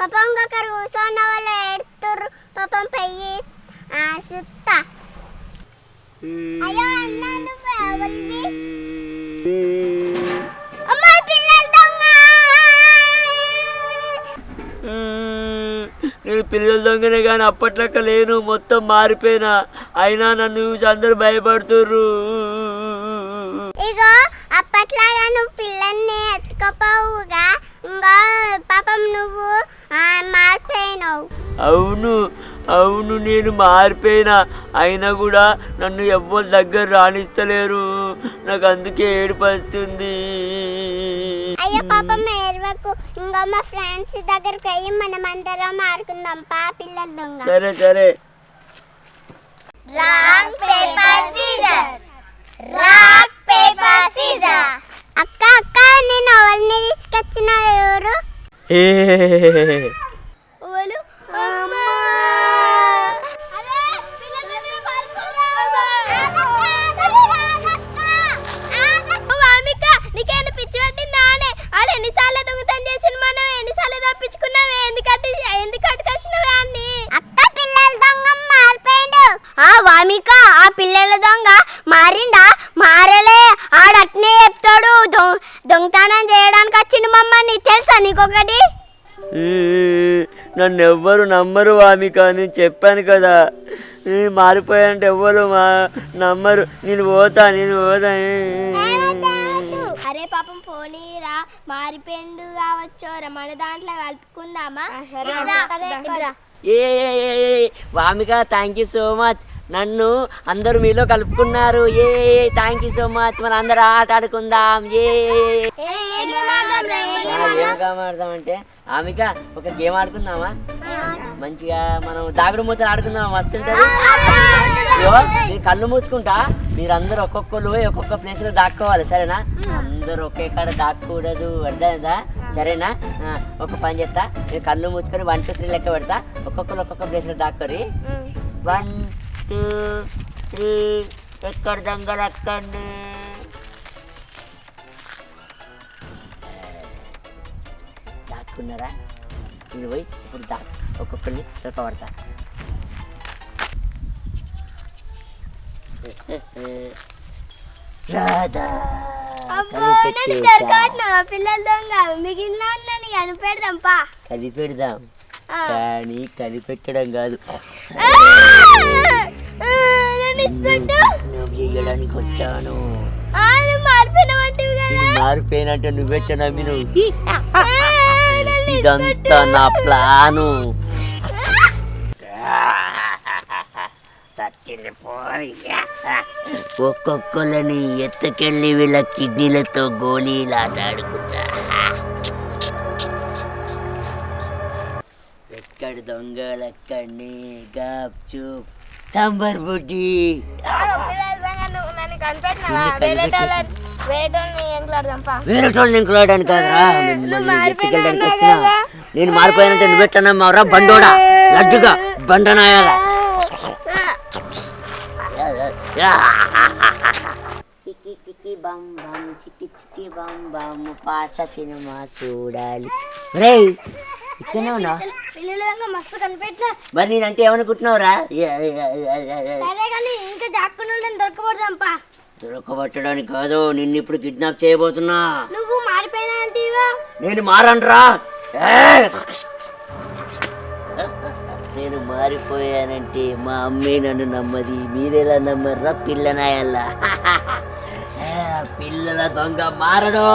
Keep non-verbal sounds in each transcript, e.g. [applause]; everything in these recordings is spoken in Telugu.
పాపం ఇంకొకరు కూర్చొని వాళ్ళు ఏడుతుర్రు. పాపం పెయ్యి ఆ, సుత్తా. అయ్యో అన్న నేను పిల్లల దొంగనే కానీ అప్పట్లక్క లేను. మొత్తం మారిపోయినా. అయినా నన్ను చూసి అందరు భయపడుతుర్రు. ఇగో అప్పట్లాగా నువ్వు పిల్లల్ని ఎత్తుకపోవుగా. ఇంకా పాపం నువ్వు మారిపోయినావు. అవును అవును నేను మారిపోయినా. అయినా కూడా నన్ను ఎవ్వరి దగ్గర రాణిస్తలేరు. నాకు అందుకే ఏడుపు వస్తుంది అయ్యో పాపం ఏడవకు. ఇంకా మా ఫ్రెండ్స్ దగ్గరికి వెళ్ళి మనం అందరం ఆడుకుందాం. పా పిల్లల దొంగ. సరే సరే. Wrong paper scissor rock paper scissor అక్క అక్క నేను ఎవరిని తీసుకొచ్చిన ఎవరు? ఏ ఎవరు ఆ వామిక ఆ పిల్లల దొంగ మారిండా? మారలే. ఆడట్నే చెప్తాడు. దొ- దొంగతనం చేయడానికి వచ్చిండు మమ్మల్ని. తెలుసా నీకొకటి? నన్ను ఎవ్వరు నమ్మరు వామిక నేను చెప్పాను కదా. ఏ, మారిపోయానంటే ఎవ్వరు మా నమ్మరు. నేను పోతా నేను పోతా. అరే పాపం పోనీరా. మారిపోయిండు కావచ్చు మన దాంట్లో కలుపుకుందామా? ఏ, Vamika thank you so much నన్ను అందరూ మీలో కలుపుకున్నారు. ఏ థ్యాంక్ యూ సో మచ్ మన అందరూ ఆట ఆడుకుందాం. ఏ? ఏం కామాడదామంటే ఆమిక ఒక గేమ్ ఆడుకుందామా? మంచిగా మనం దాగుడు మూతలు ఆడుకుందాం మస్తుంటది నేను కళ్ళు మూసుకుంటా. మీరందరూ ఒక్కొక్కరు పోయి ఒక్కొక్క ప్లేస్లో దాక్కోవాలి సరేనా? అందరూ ఒకే కాడ దాక్కకూడదు అర్థమైందా? సరేనా? ఒక పని చేస్తా. నేను కళ్ళు మూసుకొని వన్ టూ త్రీ లెక్క పెడతా. ఒక్కొక్కరు ఒక్కొక్క ప్లేస్లో దాక్కోరి. వన్ టూ త్రీ ఎక్కడ దొంగలు ఎక్కండి. దాక్కున్నారా నేను పోయి ఇప్పుడు దా ఒక్కొక్కరిని దొరకబడతా రాధా అబ్బో నన్ను దొరకట్లేవా పిల్లల దొంగ. మిగిలిన వాళ్ళని కనిపెడదాం పా. కలిపెడదాం ఆ. కానీ కలిపెట్టడం కాదు. నువ్వు చేయడానికి వచ్చాను. మారిపోయినట్టు నమ్మి నువ్వు. నన్ను ఇదంతా నా ప్లాను. సచ్చింది పోయి ఎత్తుకెళ్ళి వీళ్ళ కిడ్నీలతో గోళీలాట ఆడుకుంటా. ఎక్కడ దొంగలెక్కడిని గాప్ చూప్. సాంబార్ బుడ్డి వాళ్ళు ఇంకలాడడానికి కాదురా మిమ్మల్ని ఎత్తుకెళ్ళడానికి వచ్చిన. నేను మారిపోయానంటే నువ్వెట్టనమ్మావురా బండోడా? లడ్డుగా? బండనాయాల? చికి చికి బం బం చికి చికి బం బం పాస సినిమా చూడాలి. రే ఇక్కడనే ఉన్నా పిల్లలంగా మస్తు కనిపెట్టినా మరి నేనంటే ఏమనుకుంటున్నావురా? సరే కానీ ఇంకా జాక్కున్న వాళ్ళని దొరకబడదాం పా దొరకబట్టడానికి కాదు నిన్ను ఇప్పుడు కిడ్నాప్ చేయబోతున్నా. నువ్వు మారిపోయినా అంటీవా నేను మారనరా. నేను మారిపోయానంటే మా అమ్మే నన్ను నమ్మది మీరెలా నమ్మర్రా పిల్లనాయల్లా? పిల్లల దొంగ మారడు.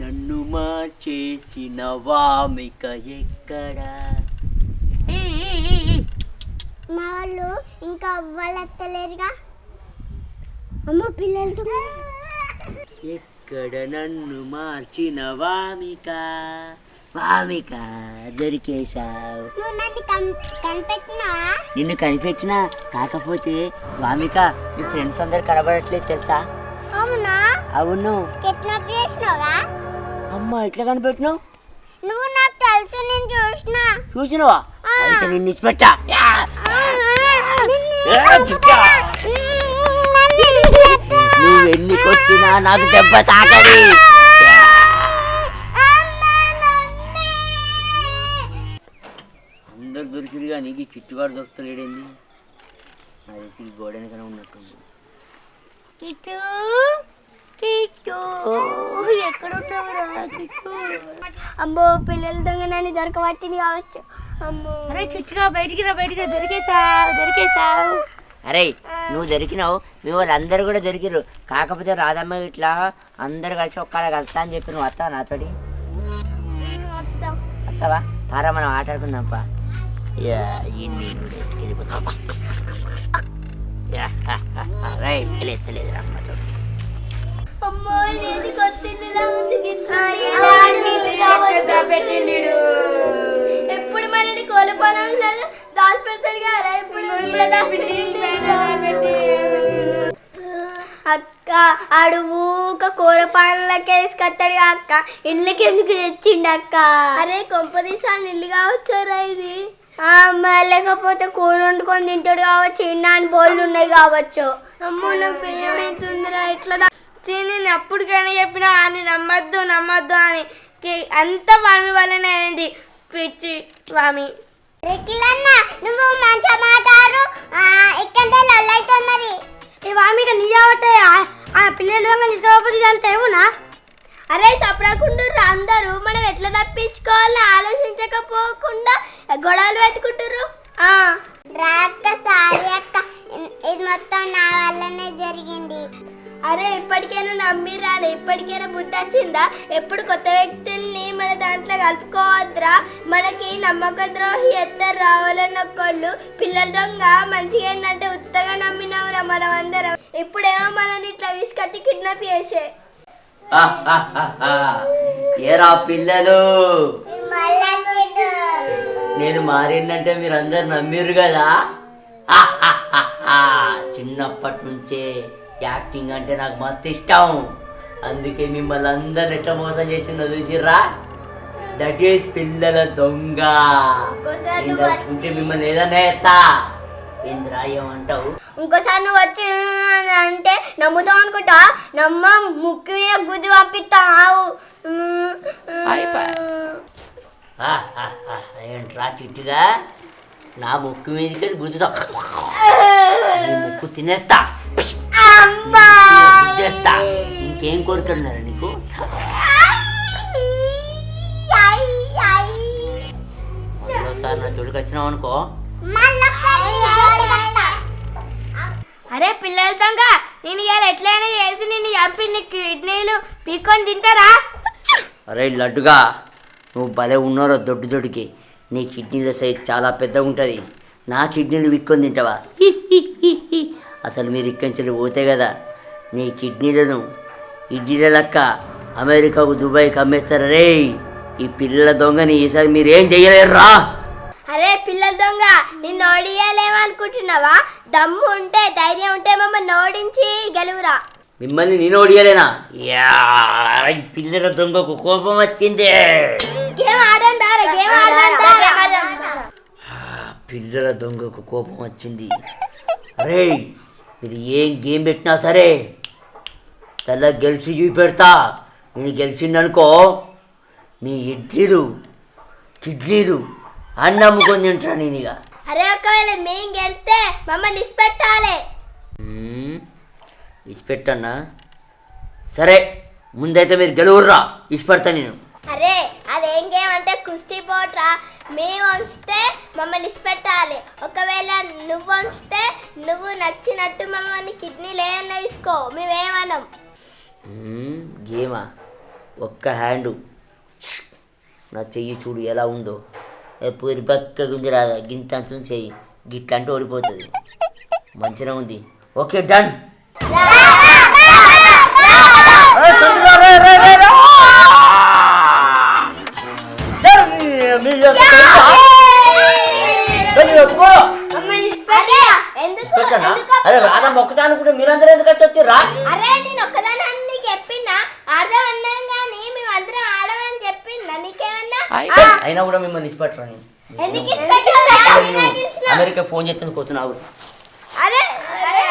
నన్ను మార్చేసిన వామిక ఎక్కడా? మా వాళ్ళు ఇంకా అవ్వాలెత్తలేరుగా. అమ్మ పిల్లలతో ఎక్కడ నన్ను మార్చిన వామిక? వామిక దొరికేశావు. నువ్వు నన్ను కం- కనిపెట్టినావా? నిన్ను కనిపెట్టినా? కాకపోతే వామిక మీ ఫ్రెండ్స్ అందరు కనబడట్లేదు తెలుసా? అవునా? అవును. కిడ్నాప్ చేసినావా? అమ్మ ఎట్లా కనిపెట్టినావు? నువ్వు నాకు తెలుసు నేను చూసిన. చూసినవా? అయితే నిన్ను ఇచ్చిపెట్టా. చిక్కా! నన్ను కొట్టినా నాకు దెబ్బ తాకది. అందరు దొరికిరు కానీ ఈ కిట్టుగాడు దొరుకుతలేడేంది? నాకు తెలిసి ఈ గోడ వెనకనే ఉన్నట్టుంది అమ్మో పిల్లల దొంగ నన్ను దొరకబట్టింది కావచ్చు. అమ్మో. అరే కిట్టుగా బయటికి రా బయటికి రా, దొరికేశావు దొరికేశావు. అరే నువ్వు దొరికినావు మీ వాళ్ళందరూ కూడా దొరికిరు కాకపోతే రాధమ్మ ఇట్లా అందరు కలిసి ఒక్కడ కలుస్తా అని చెప్పి నువ్వు వస్తావా నాతోటి? వస్తావా? పారా మనం ఆటాడుకుందాంపా. రైట్ తెలియదు ఎప్పుడు మనని కోళ్ళ పొలంలో దాచి పెడతాడు కదా ఇప్పుడు. అక్క అడుగు ఒక కూర పాలకి వేసుకొస్తాడు అక్క ఇళ్ళకి ఎందుకు తెచ్చిండు అక్క? అరే కొంపదీసాన్ని ఇల్లు కావచ్చారా ఇది? లేకపోతే కూర వండుకొని తింటాడు కావచ్చు ఇన్నాని బోళ్ళు ఉన్నాయి కావచ్చు. అమ్మో నాకు భయం అవుతుందిరా. ఇట్లా నేను అప్పటికైనా చెప్పినా అని నమ్మద్దు నమ్మద్దు అని. అంత వామి వల్లనే అయింది పిచ్చి వామి. రెక్కిలన్న నువ్వు మంచిగా మాట్లాడు. ఇక్కడ లల్లైతున్నది ఈ వామిక నీ అవటే ఆ పిల్లలు తీసుకోకపోతే ఇదంతా ఏమునా? అరే సపడకుండ్రు అందరూ. మనం ఎట్లా తప్పించుకోవాలో ఆలోచించకపోకుండా గొడవలు పెట్టుకుంటారు రాక్క సారీ అక్క. ఇది మొత్తం నా వల్లనే జరిగింది. అరే ఇప్పటికైనా నమ్మిరాలే. ఇప్పటికైనా బుద్ధి వచ్చిందా ఎప్పుడు కొత్త వ్యక్తుల్ని మన దాంట్లో కలుపుకోవద్దురా? మనకి నమ్మక ద్రోహి ఎత్తరు రావాలన్న ఒక్కళ్ళు. పిల్లల దొంగ మంచిగా ఏంటంటే ఉత్తగా నమ్మినావురా మనం అందరం ఇప్పుడేమో మనల్ని ఇట్లా తీసుకొచ్చి కిడ్నాప్ చేసే. ఏరా పిల్లలు? నేను మారిందంటే మీరు అందరు నమ్మిర్రు కదా? చిన్నప్పటి నుంచే యాక్టింగ్ అంటే నాకు మస్తు ఇష్టం. అందుకే మిమ్మల్ని అందరిని ఎట్లా మోసం చేసిందో చూసిర్రా? దట్ ఈస్ పిల్లల దొంగ. తలుచుకుంటే మిమ్మల్ని ఏదన్నా ఎత్తా ఏంద్రా ఏమంటావు? ఇంకోసారి నువ్వు వచ్చి అంటే నమ్ముతావు అనుకుంటా? నమ్మ ముక్కు మీద గుద్ది పంపిస్తావు. ఏంట్రా కిట్టిగా నా ముక్కు మీదకి గుద్దుతా [laughs] ముక్కు తినేస్తా. గుద్దేస్తా ఇంకేం కోరుకున్నారు నీకు? మరోసారి నా తోడికి వచ్చినావు అనుకో. అరే పిల్లల దొంగ నేను ఇవాళ ఎట్లయినా చేసి నిన్ను చంపి నీ కిడ్నీలు పీక్కొని తింటారా? అరే లడ్డుగా నువ్వు భలే ఉన్నారో దొడ్డు దొడ్డుకి. నీ కిడ్నీల సైజ్ చాలా పెద్దగా ఉంటుంది నా కిడ్నీలు విక్కొని తింటావా. అసలు మీరు ఇక్కడి నుంచి పోతే కదా నీ కిడ్నీలను ఇడ్లీల లెక్క అమెరికాకు దుబాయ్కి అమ్మేస్తారు? రే ఈ పిల్లల దొంగని ఈసారి మీరు ఏం చెయ్యలేరురా? అరే పిల్లల దొంగ నిన్ను ఓడియాలేమనుకుంటున్నావా దమ్ము ఉంటే ధైర్యం ఉంటే మమ్మల్ని ఓడించి గెలువురా. మిమ్మల్ని నేను ఓడియలేనా? పిల్లల దొంగకు కోపం వచ్చింది. గేమ్ ఆడండి రా గేమ్ ఆడండి పిల్లల దొంగకు కోపం వచ్చింది. అరే మీరు ఏం గేమ్ పెట్టినా సరే తెల్ల గెలిచి చూపెడతా. నేను గెలిచిందనుకో మీ ఇడ్లీలు కిడ్లీలు అన్ని అమ్ముకొని తింటా నేను ఇక అరే ఒకవేళ మేం గెలిస్తే మమ్మల్ని ఇసిపెట్టాలి. మ్మ్. ఇచ్చిపెట్టన్నా సరే ముందైతే మీరు గెలువుర్రా. ఇచ్చిపెడతా నేను. అరే అదేం గేమ్ అంటే కుస్తీ పోట్రా. మేము వంచితే మమ్మల్ని ఇసిపెట్టాలి. ఒకవేళ నువ్వు వంచితే నువ్వు నచ్చినట్టు మమ్మల్ని కిడ్నీ లేదన్నా తీసుకో. మేమేమనం. మ్మ్. గేమా? ఒక్క హ్యాండు. నా చెయ్యి చూడు ఎలా ఉందో. పూరి పక్క గుంజి రాదా? గింత అంత చెయ్యి. గిట్ల అంటే ఓడిపోతుంది. మంచిగా ఉంది. Okay done. వచ్చిర్రా అరే నేను నీకు చెప్పినా? అర్థం అన్నాం కానీ మేము అందరం ఆడమని చెప్పిందా నీకేమన్నా? అయినా కూడా మిమ్మల్ని ఎందుకు అమెరికా ఫోన్ చేస్తాను అరే అరే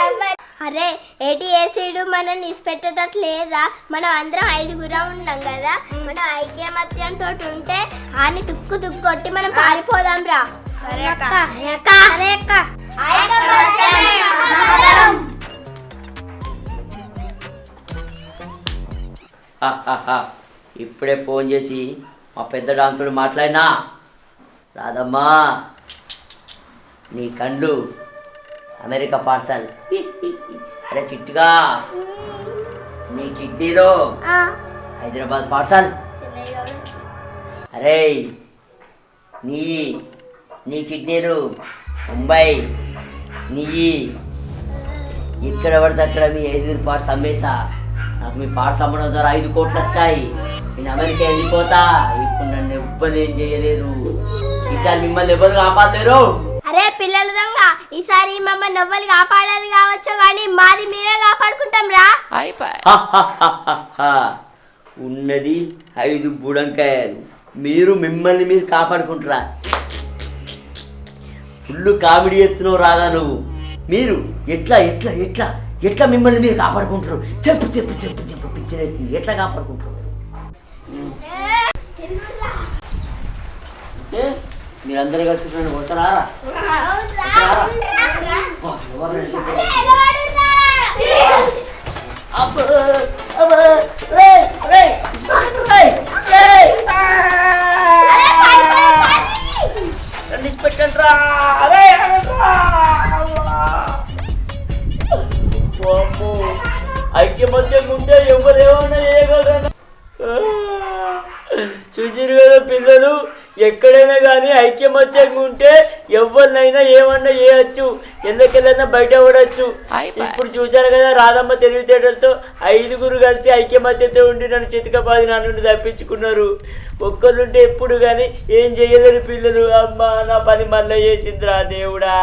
అరే ఏటి ఏసీడు మనల్ని ఇసిపెట్టేటట్లు లేదా? మనం అందరం ఐదుగురం ఉన్నాం కదా? మనం ఐక్యమత్యంతో ఉంటే ఆని తుక్కు తుక్కు కొట్టి మనం పారిపోదాం రా. సరే అక్క. సరే అక్క. ఐకమత్యమే మహాబలం. ఇప్పుడే ఫోన్ చేసి మా పెద్ద డాక్టర్డు మాట్లాడినా? రాదమ్మా. నీ కండ్లు అమెరికా పార్సల్. అరే చిట్టుగా. నీ కిడ్నీలో హైదరాబాద్ పార్సల్. అరే నీ నీ కిడ్నీలు ముంబై నీ ఇక్కడ పడితే అక్కడ మీ ఐదుగురు పార్ట్స్ అమ్మేసా. నాకు మీ పార్ట్స్ అమ్మడం ద్వారా ఐదు కోట్లు వచ్చాయి. నేను అమెరికా వెళ్ళిపోతా. ఇప్పుడు నన్ను ఎవ్వరు ఏం చేయలేరు. ఈసారి మిమ్మల్ని ఎవరు కాపాడలేరు? అరే పిల్లల దొంగ ఈసారి మమ్మల్ని నవ్వలు కాపాడాలి కావచ్చు కానీ మాది మేమే కాపాడుకుంటాం రా. ఉన్నది ఐదు బుడంకాయలు. మీరు మిమ్మల్ని మీరు కాపాడుకుంటారా? ఫుల్ కామెడీ ఎత్తున్నావు రాదా నువ్వు? మీరు ఎట్లా ఎట్లా ఎట్లా? ఎట్లా మిమ్మల్ని మీరు కాపాడుకుంటారు? చెప్పు చెప్పు చెప్పు చెప్పు పిక్చర్ ఎత్తుంది ఎట్లా కాపాడుకుంటారు అంటే మీరందరూ కలిసి కొడతారా? చూసిరు కదా పిల్లలు? ఎక్కడైనా కానీ ఐక్యమత్యంగా ఉంటే ఎవరినైనా ఏమన్నా చేయొచ్చు. ఎల్లకెళ్ళైనా బయట పడవచ్చు ఇప్పుడు చూశారు కదా రాధమ్మ తెలివితేటలతో ఐదుగురు కలిసి ఐక్యమత్యతో ఉండి నన్ను చితకపాది నా నుండి తప్పించుకున్నారు. ఒక్కరుంటే ఎప్పుడు కానీ ఏం చేయలేరు పిల్లలు. అమ్మ నా పని మళ్ళీ చేసిందిరా దేవుడా.